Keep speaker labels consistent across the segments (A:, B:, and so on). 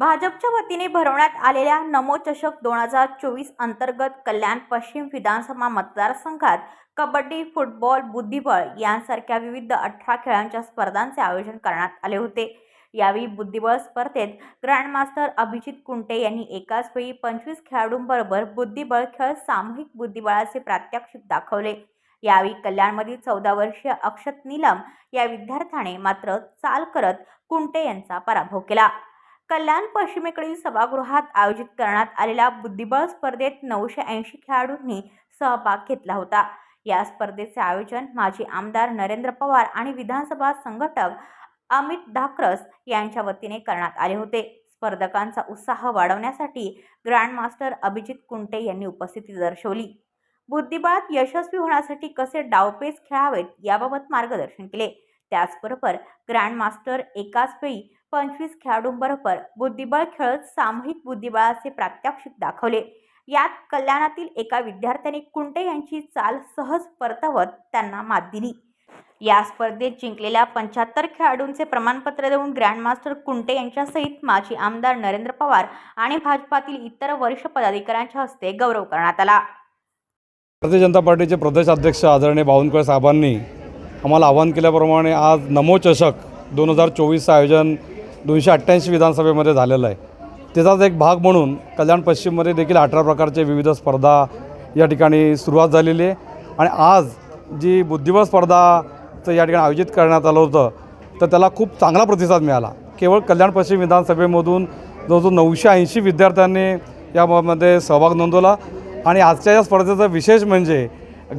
A: भाजपच्या वतीने भरवण्यात आलेल्या नमोचषक दोन हजार चोवीस अंतर्गत कल्याण पश्चिम विधानसभा मतदारसंघात कबड्डी फुटबॉल बुद्धिबळ यांसारख्या विविध अठरा खेळांच्या स्पर्धांचे आयोजन करण्यात आले होते. यावेळी बुद्धिबळ स्पर्धेत ग्रँडमास्टर अभिजित कुंटे यांनी एकाच वेळी पंचवीस खेळाडूंबरोबर बुद्धिबळ खेळ सामूहिक बुद्धिबळाचे प्रात्यक्षिक दाखवले. यावेळी कल्याणमधील चौदा वर्षीय अक्षत नीलम या विद्यार्थ्याने मात्र चाल करत कुंटे यांचा पराभव केला. कल्याण पश्चिमेकडील सभागृहात आयोजित करण्यात आलेल्या बुद्धिबळ स्पर्धेत नऊशे ऐंशी खेळाडूंनी सहभाग घेतला होता. या स्पर्धेचे आयोजन माजी आमदार नरेंद्र पवार आणि विधानसभा संघटक अमित धाकरस यांच्या वतीने करण्यात आले होते. स्पर्धकांचा उत्साह वाढवण्यासाठी ग्रँडमास्टर अभिजित कुंटे यांनी उपस्थिती दर्शवली. बुद्धिबळात यशस्वी होण्यासाठी कसे डावपेच खेळावेत याबाबत मार्गदर्शन केले. त्याचबरोबर ग्रँडमास्टर एकाच वेळी पंचवीस खेळाडूंबरोबर बुद्धिबळ खेळत सामूहिक बुद्धिबळाचे प्रात्यक्षिक दाखवले. यात कल्याणातील एका विद्यार्थ्याने कुंटे यांची चाल सहज परतवत त्यांना मात दिली. या स्पर्धेत जिंकलेल्या पंच्याहत्तर खेळाडूंचे प्रमाणपत्र देऊन ग्रँडमास्टर कुंटे यांच्यासहित माजी आमदार नरेंद्र पवार आणि भाजपातील इतर वरिष्ठ पदाधिकाऱ्यांच्या हस्ते गौरव करण्यात आला.
B: भारतीय जनता पार्टीचे प्रदेशाध्यक्ष आदरणीय बावनकुळे साहेबांनी आम्हाला आवाहन केल्याप्रमाणे आज नमो चषक दोन हजार चोवीसचं आयोजन दोनशे अठ्ठ्याऐंशी विधानसभेमध्ये झालेलं आहे. त्याचाच एक भाग म्हणून कल्याण पश्चिममध्ये देखील अठरा प्रकारचे विविध स्पर्धा या ठिकाणी सुरुवात झालेली आहे. आणि आज जी बुद्धिबळ स्पर्धाचं या ठिकाणी आयोजित करण्यात आलं होतं तर त्याला खूप चांगला प्रतिसाद मिळाला. केवळ कल्याण पश्चिम विधानसभेमधून जवळजवळ नऊशे ऐंशी विद्यार्थ्यांनी यामध्ये सहभाग नोंदवला. आणि आजच्या या स्पर्धेचा विशेष म्हणजे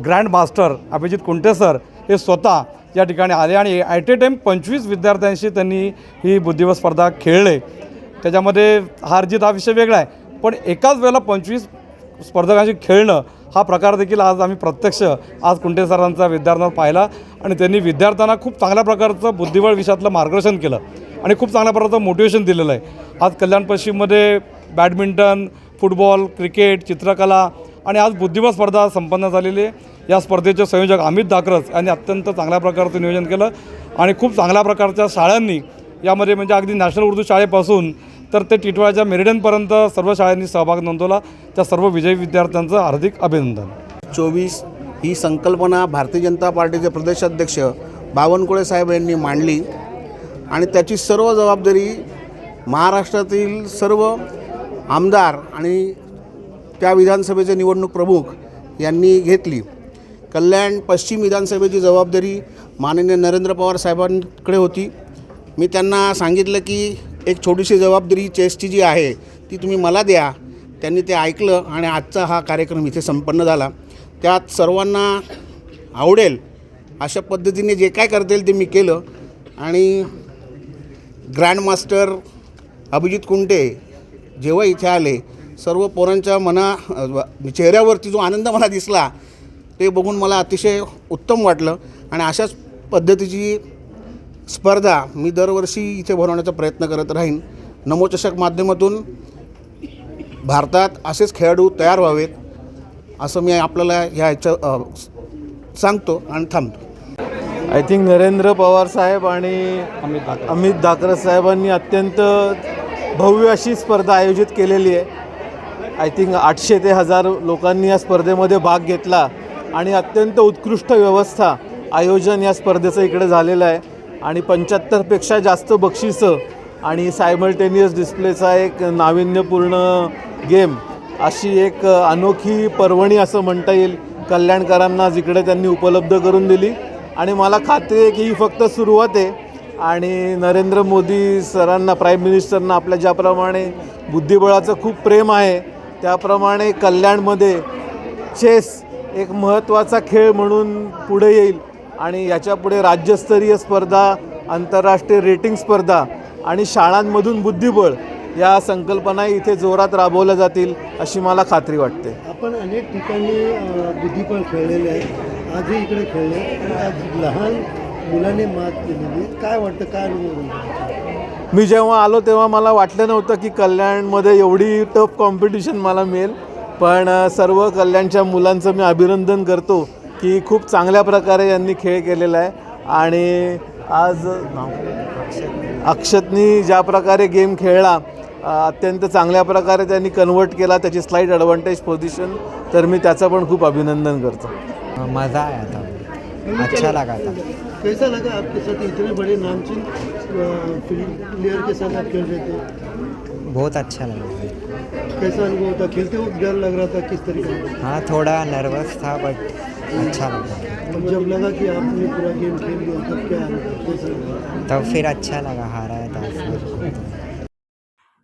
B: grand master Abhijit Kunte sir हे स्वतः या ठिकाणी आले आणि ॲट ए टाईम पंचवीस विद्यार्थ्यांशी त्यांनी ही बुद्धिबळ स्पर्धा खेळले. त्याच्यामध्ये हार जीत हा विषय वेगळा आहे पण एकाच वेळेला पंचवीस स्पर्धकांशी खेळणं हा प्रकार देखील आज आम्ही प्रत्यक्ष आज कुंटे सरांचा विद्यार्थ्यांना पाहिला आणि त्यांनी विद्यार्थ्यांना खूप चांगल्या प्रकारचं बुद्धिबळ विषयातलं मार्गदर्शन केलं आणि खूप चांगल्या प्रकारचं मोटिवेशन दिलेलं आहे. आज कल्याण पश्चिममध्ये बॅडमिंटन फुटबॉल क्रिकेट चित्रकला आणि आज बुद्धिबळ स्पर्धा संपन्न झालेली आहे. या स्पर्धेचे संयोजक अमित दाकरस यांनी अत्यंत चांगल्या प्रकारचं नियोजन केलं आणि खूप चांगल्या प्रकारच्या शाळांनी यामध्ये म्हणजे अगदी नॅशनल उर्दू शाळेपासून तर ते टिटवाळ्याच्या मेरिडनपर्यंत सर्व शाळांनी सहभाग नोंदवला. त्या सर्व विजयी विद्यार्थ्यांचं हार्दिक अभिनंदन.
C: चोवीस ही संकल्पना भारतीय जनता पार्टीचे प्रदेशाध्यक्ष बावनकुळे साहेब यांनी मांडली आणि त्याची सर्व जबाबदारी महाराष्ट्रातील सर्व आमदार आणि त्या विधानसभेचे निवडणूक प्रमुख यांनी घेतली. कल्याण पश्चिम विधानसभेची जबाबदारी माननीय नरेंद्र पवार साहेबांकडे होती. मी त्यांना सांगितलं की एक छोटीशी जबाबदारी चेसची जी आहे ती तुम्ही मला द्या. त्यांनी ते ऐकलं आणि आजचा हा कार्यक्रम इथे संपन्न झाला. त्यात सर्वांना आवडेल अशा पद्धतीने जे काय करता येईल ते मी केलं आणि ग्रँडमास्टर अभिजित कुंटे जेव्हा इथे आले सर्व पोरांच्या मना चेहऱ्यावरती जो आनंद मला दिसला ते बघून मला अतिशय उत्तम वाटलं आणि अशाच पद्धतीची स्पर्धा मी दरवर्षी इथे भरवण्याचा प्रयत्न करत राहीन. नमोचषक माध्यमातून भारतात असेच खेळाडू तयार व्हावेत असं मी आपल्याला ह्या ह्याच्या सांगतो आणि थांबतो.
D: आय थिंक नरेंद्र पवार साहेब आणि अमित धाकरत साहेबांनी अत्यंत भव्य अशी स्पर्धा आयोजित केलेली आहे. आय थिंक आठशे ते हजार लोकांनी या स्पर्धेमध्ये भाग घेतला. आणि अत्यंत उत्कृष्ट व्यवस्था आयोजन या स्पर्धेचं इकडे झालेलं आहे. आणि पंच्याहत्तरपेक्षा जास्त बक्षिसं आणि सायमल्टेनियस डिस्प्लेचा एक नाविन्यपूर्ण गेम अशी एक अनोखी पर्वणी असं म्हणता येईल. कल्याणकरांना जिकडे त्यांनी उपलब्ध करून दिली. आणि मला खात्री आहे की ही फक्त सुरुवात आहे. आणि नरेंद्र मोदी सरांना प्राईम मिनिस्टरना आपल्या ज्याप्रमाणे बुद्धिबळाचं खूप प्रेम आहे त्याप्रमाणे कल्याणमध्ये चेस एक महत्त्वाचा खेळ म्हणून पुढे येईल आणि याच्यापुढे राज्यस्तरीय स्पर्धा आंतरराष्ट्रीय रेटिंग स्पर्धा आणि शाळांमधून बुद्धिबळ या संकल्पना इथे जोरात राबवल्या जातील अशी मला खात्री वाटते.
E: आपण अनेक ठिकाणी बुद्धिबळ खेळलेले आहे आजही इकडे खेळले. आज लहान मुलाने मात केलेली. काय वाटतं काय अनुभव?
D: मी जेव्हा आलो तेव्हा मला वाटलं नव्हतं की कल्याणमध्ये एवढी टफ कॉम्पिटिशन मला मिळेल. पण सर्व कल्याणच्या मुलांचं मी अभिनंदन करतो की खूप चांगल्या प्रकारे यांनी खेळ केलेला आहे. आणि आज अक्षतनी ज्या प्रकारे गेम खेळला अत्यंत चांगल्या प्रकारे त्यांनी कन्वर्ट केला त्याची स्लाईट ॲडव्हान्टेज पोझिशन तर मी त्याचं पण खूप अभिनंदन करतो.
F: मज़ा आया था अच्छा लगा था
E: कैसा लगा आपके साथ? इतने बड़े नामचीन फील्ड प्लेयर के साथ आप खेल रहे थे.
F: बहुत अच्छा लगा
E: कैसा अनुभव था? खेलते वक्त डर लग रहा था किस तरीके से
F: हाँ थोड़ा नर्वस था बट अच्छा लगा।
E: और जब लगा कि आपने पूरा गेम खेल लिया तब क्या
F: तब फिर अच्छा लगा हारा है था फिर।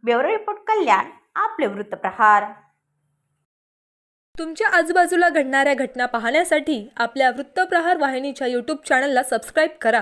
A: ब्युरो रिपोर्ट कल्याण आपले वृत्तप्रहार
G: तुमच्या आजूबाजूला घडणाऱ्या घटना पाहण्यासाठी आपल्या वृत्तप्रहार वाहिनीच्या यूट्यूब चॅनलला सबस्क्राईब करा.